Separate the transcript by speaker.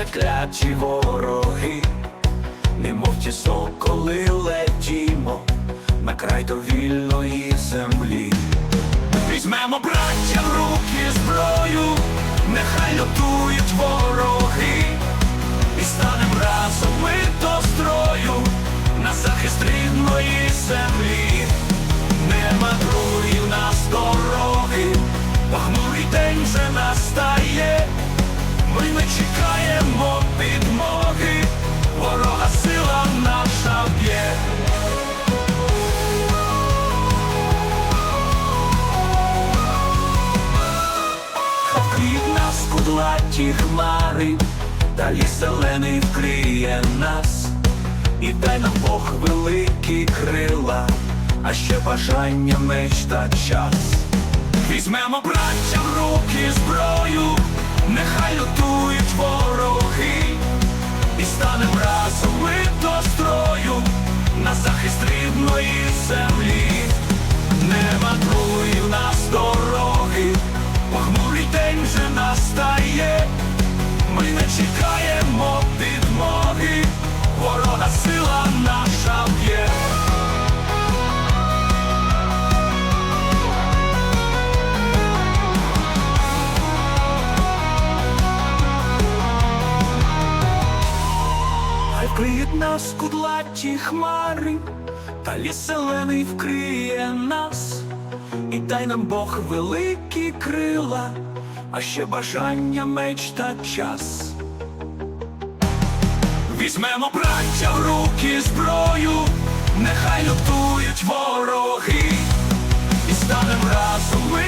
Speaker 1: закляті вороги, немов ті соколи летімо на край довільної землі. Візьмемо браття в руки зброю, нехай лютують вороги, і станем разом ми до строю на захист рідної землі. Не мандруй кудлаті хмари, далі зелений вкриє нас, і дай нам Бог великі крила, а ще бажання меч та час. Візьмемо браття в руки зброю, нехай лютують вороги, і станем разом ми до строю на захист рідної землі. Настає. Ми не чекаємо підмоги, ворога сила наша б'є. Хай вкриють нас кудлаті хмари, та ліс зелений вкриє нас, і дай нам Бог великі крила, а ще бажання меч та час. Візьмемо браття в руки зброю, нехай лютують вороги, і станемо разом ми